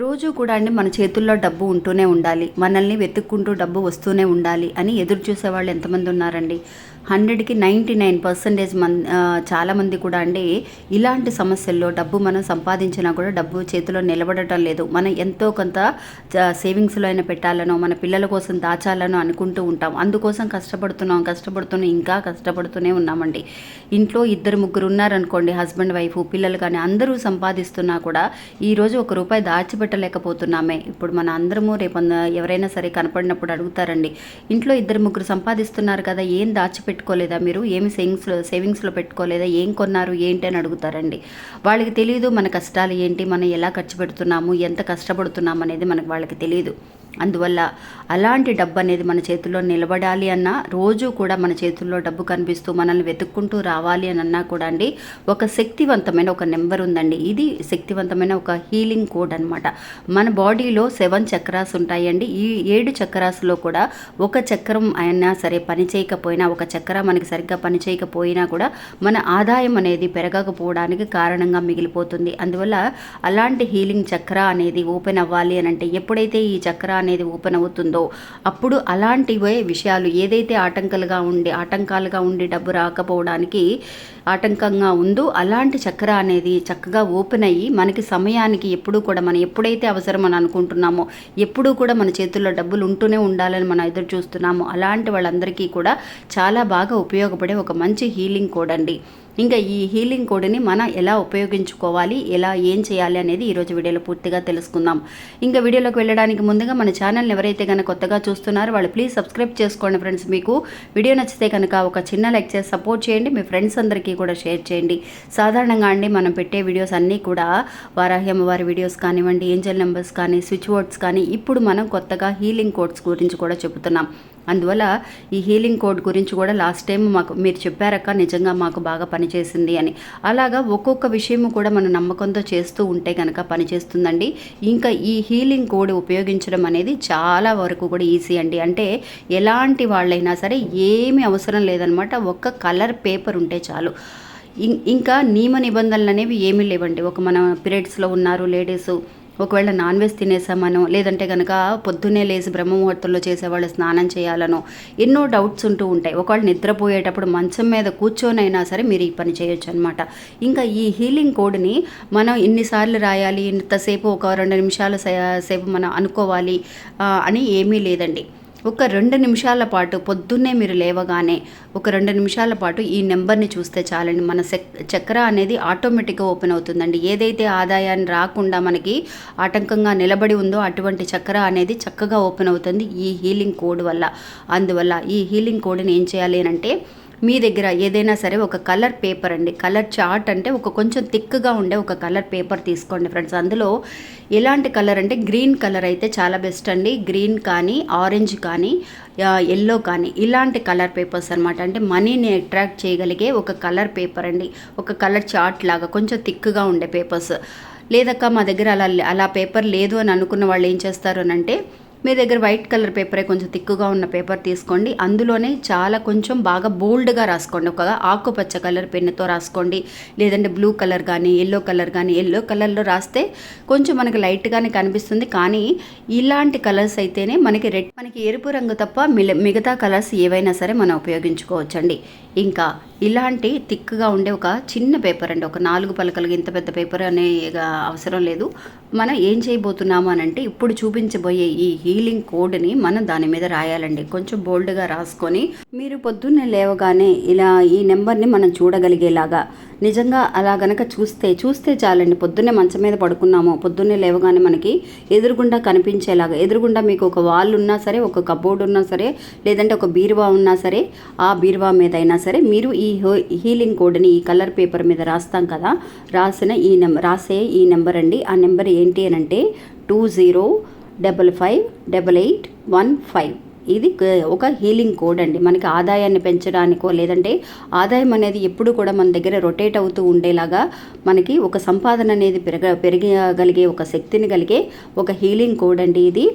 రోజు కూడా అండి మన చేతుల్లో డబ్బు ఉంటూనే ఉండాలి. మనల్ని వెతుక్కుంటూ డబ్బు వస్తూనే ఉండాలి అని ఎదురు చూసేవాళ్ళు ఎంతమంది ఉన్నారండి? హండ్రెడ్కి నైంటీ నైన్ పర్సెంటేజ్ మన్ చాలామంది కూడా అండి ఇలాంటి సమస్యల్లో డబ్బు మనం సంపాదించినా కూడా డబ్బు చేతిలో నిలబడటం లేదు. మనం ఎంతో కొంత సేవింగ్స్లో అయినా పెట్టాలనో మన పిల్లల కోసం దాచాలనో అనుకుంటూ ఉంటాం. అందుకోసం కష్టపడుతున్నాం కష్టపడుతున్నాం ఇంకా కష్టపడుతూనే ఉన్నామండి. ఇంట్లో ఇద్దరు ముగ్గురు ఉన్నారనుకోండి హస్బెండ్ వైఫ్ పిల్లలు కానీ అందరూ సంపాదిస్తున్నా కూడా ఈరోజు ఒక రూపాయి దాచిపెట్టలేకపోతున్నామే ఇప్పుడు మన అందరము రేపు ఎవరైనా సరే కనపడినప్పుడు అడుగుతారండి ఇంట్లో ఇద్దరు ముగ్గురు సంపాదిస్తున్నారు కదా ఏం దాచిపెట్టుకోలేదా మీరు? ఏమి సేవింగ్స్లో సేవింగ్స్లో పెట్టుకోలేదా? ఏం కొన్నారు? ఏంటి? అని అడుగుతారండి. వాళ్ళకి తెలియదు మన కష్టాలు ఏంటి మనం ఎలా ఖర్చు పెడుతున్నాము ఎంత కష్టపడుతున్నాం అనేది మనకు వాళ్ళకి తెలియదు అందువల్ల అలాంటి డబ్బు అనేది మన చేతుల్లో నిలబడాలి అన్నా రోజు కూడా మన చేతుల్లో డబ్బు కనిపిస్తూ మనల్ని వెతుక్కుంటూ రావాలి అని అన్నా కూడా అండి ఒక శక్తివంతమైన ఒక నెంబర్ ఉందండి. ఇది శక్తివంతమైన ఒక హీలింగ్ కోడ్ అన్నమాట. మన బాడీలో సెవెన్ చక్రాస్ ఉంటాయండి. ఈ ఏడు చక్రాస్లో కూడా ఒక చక్రం అయినా సరే పని చేయకపోయినా ఒక చక్ర మనకి సరిగ్గా పని చేయకపోయినా కూడా మన ఆదాయం అనేది పెరగకపోవడానికి కారణంగా మిగిలిపోతుంది. అందువల్ల అలాంటి హీలింగ్ చక్ర అనేది ఓపెన్ అవ్వాలి అని అంటే ఎప్పుడైతే ఈ చక్ర అనేది ఓపెన్ అవుతుందో అప్పుడు అలాంటివే విషయాలు ఏదైతే ఆటంకాలుగా ఉండి ఆటంకాలుగా ఉండి డబ్బు రాకపోవడానికి ఆటంకంగా ఉందో అలాంటి చక్ర అనేది చక్కగా ఓపెన్ అయ్యి మనకి సమయానికి ఎప్పుడూ కూడా మనం ఎప్పుడైతే అవసరం అని అనుకుంటున్నామో ఎప్పుడూ కూడా మన చేతుల్లో డబ్బులు ఉంటూనే ఉండాలని మనం ఎదురు చూస్తున్నామో అలాంటి వాళ్ళందరికీ కూడా చాలా బాగా ఉపయోగపడే ఒక మంచి హీలింగ్ కోడ్ అండి. ఇంకా ఈ హీలింగ్ కోడ్ని మనం ఎలా ఉపయోగించుకోవాలి ఎలా ఏం చేయాలి అనేది ఈరోజు వీడియోలో పూర్తిగా తెలుసుకుందాం. ఇంకా వీడియోలోకి వెళ్ళడానికి ముందుగా మన ఛానల్ని ఎవరైతే కనుక కొత్తగా చూస్తున్నారో వాళ్ళు ప్లీజ్ సబ్స్క్రైబ్ చేసుకోండి ఫ్రెండ్స్. మీకు వీడియో నచ్చితే కనుక ఒక చిన్న లైక్ చేసి సపోర్ట్ చేయండి మీ ఫ్రెండ్స్ అందరికీ కూడా షేర్ చేయండి. సాధారణంగా అండి మనం పెట్టే వీడియోస్ అన్నీ కూడా వారాహ్యం వారి వీడియోస్ కానివ్వండి ఏంజల్ నెంబర్స్ కానీ స్విచ్ బోర్డ్స్ కానీ ఇప్పుడు మనం కొత్తగా హీలింగ్ కోడ్స్ గురించి కూడా చెబుతున్నాం. అందువల్ల ఈ హీలింగ్ కోడ్ గురించి కూడా లాస్ట్ టైం మాకు మీరు చెప్పారక్క నిజంగా మాకు బాగా పనిచేసింది అని. అలాగా ఒక్కొక్క విషయం కూడా మనం నమ్మకంతో చేస్తూ ఉంటే కనుక పనిచేస్తుందండి. ఇంకా ఈ హీలింగ్ కోడ్ ఉపయోగించడం అనేది చాలా వరకు కూడా ఈజీ అండి. అంటే ఎలాంటి వాళ్ళైనా సరే ఏమీ అవసరం లేదనమాట. ఒక్క కలర్ పేపర్ ఉంటే చాలు. ఇం- ఇంకా నియమ నిబంధనలు అనేవి ఏమీ లేవండి. ఒక మన పీరియడ్స్లో ఉన్నారు లేడీస్. ఒకవేళ నాన్ వెజ్ తినేసామనో లేదంటే కనుక పొద్దున్నే లేచి బ్రహ్మముహూర్తంలో చేసేవాళ్ళు స్నానం చేయాలనో ఎన్నో డౌట్స్ ఉంటూ ఉంటాయి. ఒకవేళ నిద్రపోయేటప్పుడు మంచం మీద కూర్చొనైనా సరే మీరు ఈ పని చేయొచ్చు అనమాట ఇంకా ఈ హీలింగ్ కోడ్ని మనం ఇన్నిసార్లు రాయాలి ఇంతసేపు ఒక రెండు నిమిషాల సే- సేపు మనం అనుకోవాలి అని ఏమీ లేదండి. ఒక రెండు నిమిషాల పాటు పొద్దున్నే మీరు లేవగానే ఒక రెండు నిమిషాల పాటు ఈ నెంబర్ని చూస్తే చాలండి. మన సెక్ చక్ర అనేది ఆటోమేటిక్గా ఓపెన్ అవుతుందండి. ఏదైతే ఆదాయాన్ని రాకుండా మనకి ఆటంకంగా నిలబడి ఉందో అటువంటి చక్ర అనేది చక్కగా ఓపెన్ అవుతుంది ఈ హీలింగ్ కోడ్ వల్ల. అందువల్ల ఈ హీలింగ్ కోడ్ని ఏం చేయాలి అని అంటే మీ దగ్గర ఏదైనా సరే ఒక కలర్ పేపర్ అండి. కలర్ చార్ట్ అంటే ఒక కొంచెం థిక్గా ఉండే ఒక కలర్ పేపర్ తీసుకోండి ఫ్రెండ్స్. అందులో ఎలాంటి కలర్ అంటే గ్రీన్ కలర్ అయితే చాలా బెస్ట్ అండి. గ్రీన్ కానీ ఆరెంజ్ కానీ ఎల్లో కానీ ఇలాంటి కలర్ పేపర్స్ అనమాట అంటే మనీని అట్రాక్ట్ చేయగలిగే ఒక కలర్ పేపర్ అండి. ఒక కలర్ చార్ట్ లాగా కొంచెం థిక్గా ఉండే పేపర్స్. లేదక్క మా దగ్గర అలా అలా పేపర్ లేదు అని అనుకున్న వాళ్ళు ఏం చేస్తారు అని అంటే మీ దగ్గర వైట్ కలర్ పేపరే కొంచెం తిక్కుగా ఉన్న పేపర్ తీసుకోండి. అందులోనే చాలా కొంచెం బాగా బోల్డ్గా రాసుకోండి. ఒక ఆకుపచ్చ కలర్ పెన్నుతో రాసుకోండి. లేదంటే బ్లూ కలర్ కానీ ఎల్లో కలర్ కానీ ఎల్లో కలర్లో రాస్తే కొంచెం మనకి లైట్గానే కనిపిస్తుంది. కానీ ఇలాంటి కలర్స్ అయితేనే మనకి రెడ్ మనకి ఎరుపు రంగు తప్ప మిగతా కలర్స్ ఏవైనా సరే మనం ఉపయోగించుకోవచ్చండి. ఇంకా ఇలాంటి థిక్గా ఉండే ఒక చిన్న పేపర్ అండి ఒక నాలుగు పలకలు ఇంత పెద్ద పేపర్ అనే అవసరం లేదు. మనం ఏం చేయబోతున్నాము అని అంటే ఇప్పుడు చూపించబోయే ఈ హీలింగ్ కోడ్ని మనం దాని మీద రాయాలండి. కొంచెం బోల్డ్గా రాసుకొని మీరు పొద్దున్నే లేవగానే ఇలా ఈ నెంబర్ని మనం చూడగలిగేలాగా నిజంగా అలా గనక చూస్తే చూస్తే చాలండి. పొద్దున్నే మంచం మీద పడుకున్నాము. పొద్దున్నే లేవగానే మనకి ఎదురుగుండా కనిపించేలాగా ఎదురుగుండా మీకు ఒక వాల్ ఉన్నా సరే ఒక కబోర్డ్ ఉన్నా సరే లేదంటే ఒక బీరువా ఉన్నా సరే ఆ బీరువా మీద అయినా సరే మీరు ఈ హీలింగ్ కోడ్ని ఈ కలర్ పేపర్ మీద రాస్తాం కదా? రాసిన ఈ నెంబర్ రాసే ఈ నెంబర్ అండి. ఆ నెంబర్ ఏంటి అని అంటే two zero double five double eight one five. ఇది ఒక హీలింగ్ కోడ్ అండి. మనకి ఆదాయాన్ని పెంచడానికో లేదంటే ఆదాయం అనేది ఎప్పుడు కూడా మన దగ్గర రొటేట్ అవుతూ ఉండేలాగా మనకి ఒక సంపాదన అనేది పెరగ పెరగగలిగే ఒక శక్తిని కలిగే ఒక హీలింగ్ కోడ్ అండి ఇది.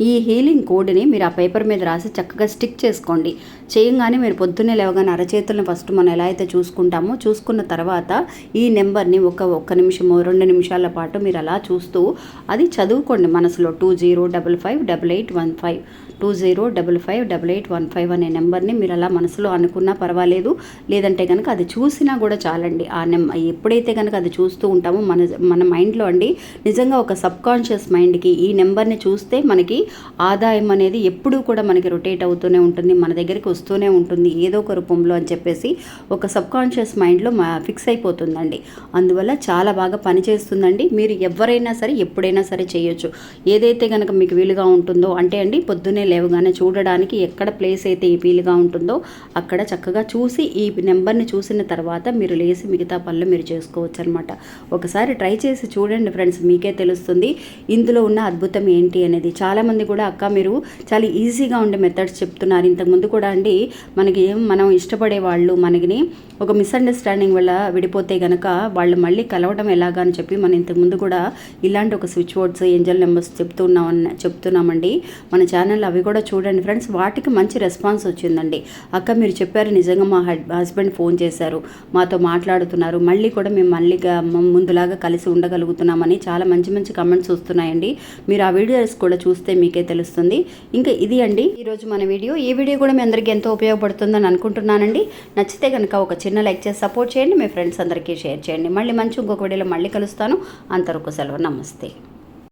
ఈ హీలింగ్ కోడ్ని మీరు ఆ పేపర్ మీద రాసి చక్కగా స్టిక్ చేసుకోండి. చేయంగానే మీరు పొద్దున్నే లేవగానే అరచేతులను ఫస్ట్ మనం ఎలా అయితే చూసుకుంటామో చూసుకున్న తర్వాత ఈ నెంబర్ని ఒక ఒక్క నిమిషము రెండు నిమిషాల పాటు మీరు అలా చూస్తూ అది చదువుకోండి మనసులో two zero double five double eight one five. Two zero double five double eight one five అనే నెంబర్ని మీరు అలా మనసులో అనుకున్నా పర్వాలేదు. లేదంటే కనుక అది చూసినా కూడా చాలండి. ఆ నెం ఎప్పుడైతే కనుక అది చూస్తూ ఉంటామో మన మన మైండ్లో అండి నిజంగా ఒక సబ్కాన్షియస్ మైండ్కి ఈ నెంబర్ని చూస్తే మనకి ఆదాయం అనేది ఎప్పుడూ కూడా మనకి రొటేట్ అవుతూనే ఉంటుంది మన దగ్గరికి వస్తూనే ఉంటుంది ఏదో ఒక రూపంలో అని చెప్పేసి ఒక సబ్ కాన్షియస్ మైండ్లో మా ఫిక్స్ అయిపోతుందండి. అందువల్ల చాలా బాగా పనిచేస్తుందండి. మీరు ఎవరైనా సరే ఎప్పుడైనా సరే చేయొచ్చు. ఏదైతే కనుక మీకు వీలుగా ఉంటుందో అంటే అండి పొద్దున్నే లేవగానే చూడడానికి ఎక్కడ ప్లేస్ అయితే వీలుగా ఉంటుందో అక్కడ చక్కగా చూసి ఈ నెంబర్ని చూసిన తర్వాత మీరు లేసి మిగతా పనులు మీరు చేసుకోవచ్చు అనమాట ఒకసారి ట్రై చేసి చూడండి ఫ్రెండ్స్ మీకే తెలుస్తుంది. ఇందులో ఉన్న అద్భుతం ఏంటి అనేది. చాలామంది కూడా అక్క మీరు చాలా ఈజీగా ఉండే మెథడ్స్ చెప్తున్నారు. ఇంతకుముందు కూడా అండి మనకి మనం ఇష్టపడే వాళ్ళు మనకి ఒక మిస్అండర్స్టాండింగ్ వల్ల విడిపోతే గనక వాళ్ళు మళ్ళీ కలవడం ఎలాగా అని చెప్పి మనం ఇంతకుముందు కూడా ఇలాంటి ఒక స్విచ్ బోర్డ్స్ ఏంజల్ నెంబర్స్ చెప్తున్నాం చెప్తున్నామండి. మన ఛానల్ అవి కూడా చూడండి ఫ్రెండ్స్ వాటికి మంచి రెస్పాన్స్ వచ్చిందండి. అక్క మీరు చెప్పారు నిజంగా మా హస్బెండ్ ఫోన్ చేశారు. మాతో మాట్లాడుతున్నారు. మళ్ళీ కూడా మేము మళ్ళీగా ముందులాగా కలిసి ఉండగలుగుతున్నామని చాలా మంచి మంచి కమెంట్స్ వస్తున్నాయండి. మీరు ఆ వీడియోస్ కూడా చూస్తే మీకే తెలుస్తుంది. ఇంకా ఇది అండి. ఈరోజు మన వీడియో. ఈ వీడియో కూడా మీ అందరికీ ఎంతో ఉపయోగపడుతుందని అనుకుంటున్నానండి. నచ్చితే కనుక ఒక చిన్న లైక్ చేసి సపోర్ట్ చేయండి. మీ ఫ్రెండ్స్ అందరికీ షేర్ చేయండి. మళ్ళీ మంచి ఇంకొక వీడియోలో మళ్ళీ కలుస్తాను. అంతవరకు సెలవు. నమస్తే.